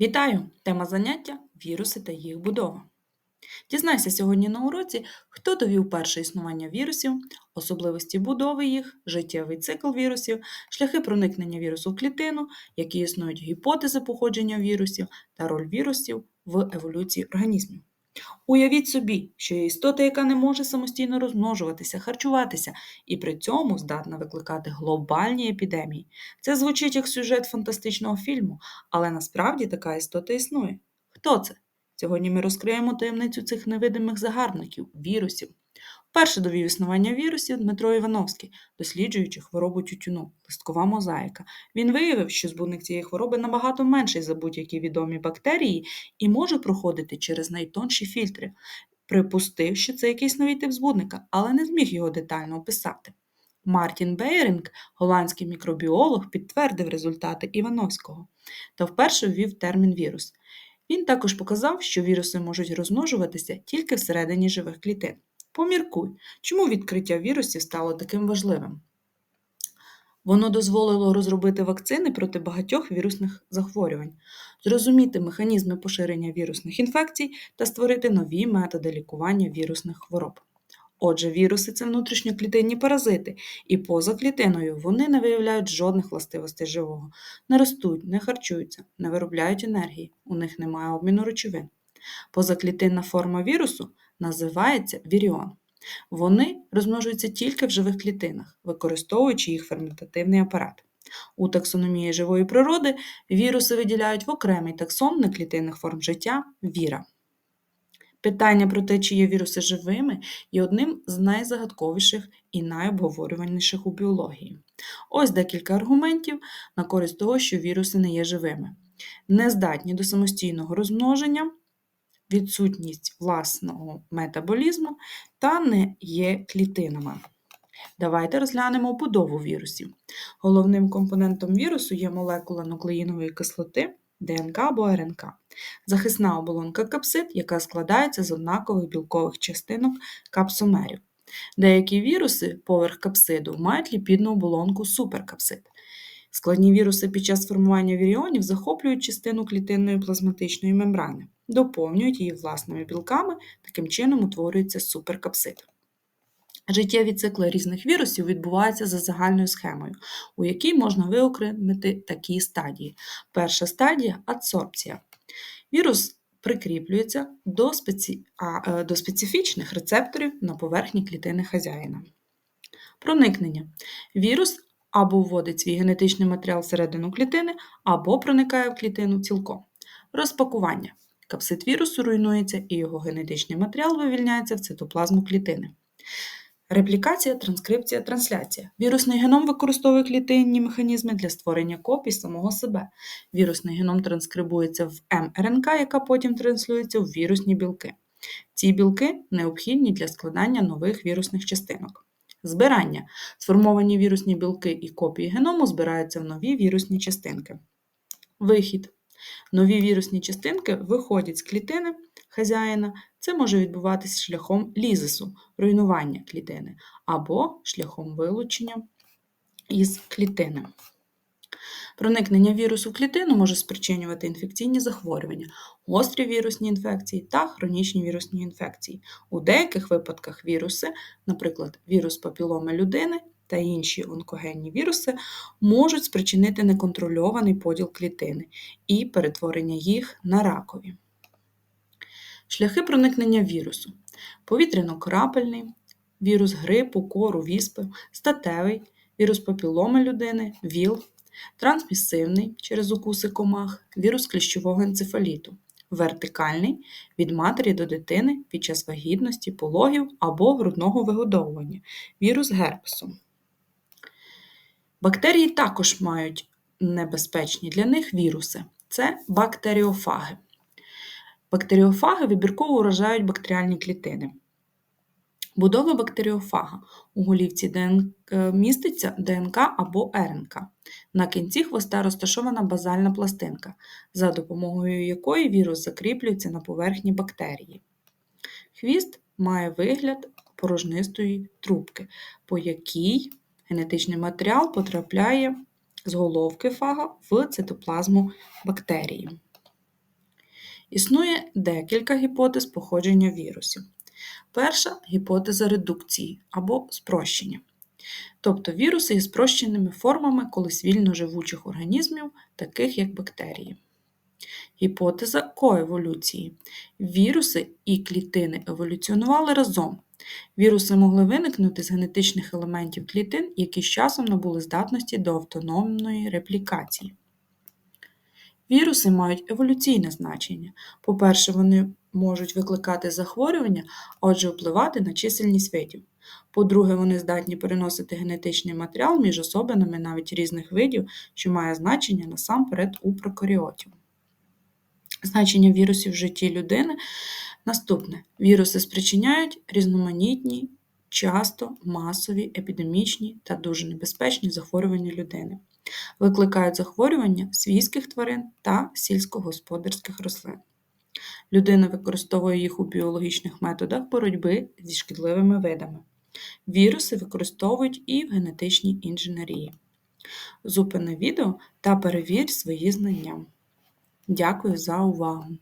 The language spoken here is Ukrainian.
Вітаю! Тема заняття віруси та їх будова. Дізнайся сьогодні на уроці, хто довів перше існування вірусів, особливості будови їх, життєвий цикл вірусів, шляхи проникнення вірусу в клітину, які існують гіпотези походження вірусів та роль вірусів в еволюції організмів. Уявіть собі, що є істота, яка не може самостійно розмножуватися, харчуватися і при цьому здатна викликати глобальні епідемії. Це звучить як сюжет фантастичного фільму, але насправді така істота існує. Хто це? Сьогодні ми розкриємо таємницю цих невидимих загарбників, вірусів. Вперше довів існування вірусів Дмитро Івановський, досліджуючи хворобу тютюну, листкова мозаїка. Він виявив, що збудник цієї хвороби набагато менший за будь-які відомі бактерії і може проходити через найтонші фільтри. Припустив, що це якийсь новий тип збудника, але не зміг його детально описати. Мартін Бейринг, голландський мікробіолог, підтвердив результати Івановського та вперше ввів термін вірус. Він також показав, що віруси можуть розмножуватися тільки всередині живих клітин. Поміркуй, чому відкриття вірусів стало таким важливим? Воно дозволило розробити вакцини проти багатьох вірусних захворювань, зрозуміти механізми поширення вірусних інфекцій та створити нові методи лікування вірусних хвороб. Отже, віруси це внутрішньоклітинні паразити, і поза клітиною вони не виявляють жодних властивостей живого, не ростуть, не харчуються, не виробляють енергії, у них немає обміну речовин. Позаклітинна форма вірусу називається віріон. Вони розмножуються тільки в живих клітинах, використовуючи їх ферментативний апарат. У таксономії живої природи віруси виділяють в окремий таксон неклітинних форм життя віра. Питання про те, чи є віруси живими, є одним з найзагадковіших і найобговорюваніших у біології. Ось декілька аргументів на користь того, що віруси не є живими. Нездатні до самостійного розмноження, відсутність власного метаболізму та не є клітинами. Давайте розглянемо будову вірусів. Головним компонентом вірусу є молекула нуклеїнової кислоти. ДНК або РНК, захисна оболонка капсид, яка складається з однакових білкових частинок капсомерів. Деякі віруси поверх капсиду мають ліпідну оболонку суперкапсид. Складні віруси під час формування віріонів захоплюють частину клітинної плазматичної мембрани, доповнюють її власними білками, таким чином утворюється суперкапсид. Життєві цикли різних вірусів відбуваються за загальною схемою, у якій можна виокремити такі стадії. Перша стадія адсорбція. Вірус прикріплюється до, спеці... а, е, до специфічних рецепторів на поверхні клітини хазяїна. Проникнення. Вірус або вводить свій генетичний матеріал всередину клітини, або проникає в клітину цілком. Розпакування. Капсид вірусу руйнується і його генетичний матеріал вивільняється в цитоплазму клітини. Реплікація, транскрипція, трансляція. Вірусний геном використовує клітинні механізми для створення копій самого себе. Вірусний геном транскрибується в мРНК, яка потім транслюється в вірусні білки. Ці білки необхідні для складання нових вірусних частинок. Збирання. Сформовані вірусні білки і копії геному збираються в нові вірусні частинки. Вихід. Нові вірусні частинки виходять з клітини хазяїна. Це може відбуватися шляхом лізису, руйнування клітини, або шляхом вилучення із клітини. Проникнення вірусу в клітину може спричинювати інфекційні захворювання, гострі вірусні інфекції та хронічні вірусні інфекції. У деяких випадках віруси, наприклад, вірус папіломи людини та інші онкогенні віруси, можуть спричинити неконтрольований поділ клітини і перетворення їх на ракові. Шляхи проникнення вірусу: повітряно-крапельний, вірус грипу, кору, віспи, статевий, вірус папіломи людини, ВІЛ, трансмісивний через укуси комах, вірус кліщового енцефаліту, вертикальний від матері до дитини під час вагітності, пологів або грудного вигодовування, вірус герпесу. Бактерії також мають небезпечні для них віруси це бактеріофаги. Бактеріофаги вибірково вражають бактеріальні клітини. Будова бактеріофага. У голівці ДНК е, міститься ДНК або РНК. На кінці хвоста розташована базальна пластинка, за допомогою якої вірус закріплюється на поверхні бактерії. Хвіст має вигляд порожнистої трубки, по якій генетичний матеріал потрапляє з головки фага в цитоплазму бактерії. Існує декілька гіпотез походження вірусів. Перша гіпотеза редукції або спрощення. Тобто віруси є спрощеними формами колись вільно живучих організмів, таких як бактерії. Гіпотеза коеволюції. Віруси і клітини еволюціонували разом. Віруси могли виникнути з генетичних елементів клітин, які з часом набули здатності до автономної реплікації. Віруси мають еволюційне значення. По-перше, вони можуть викликати захворювання, а отже впливати на чисельність видів. По-друге, вони здатні переносити генетичний матеріал між особинами навіть різних видів, що має значення насамперед у прокаріотів. Значення вірусів в житті людини наступне: віруси спричиняють різноманітні, часто масові, епідемічні та дуже небезпечні захворювання людини, викликають захворювання свійських тварин та сільськогосподарських рослин. Людина використовує їх у біологічних методах боротьби зі шкідливими видами. Віруси використовують і в генетичній інженерії. Зупини відео та перевір свої знання. Дякую за увагу!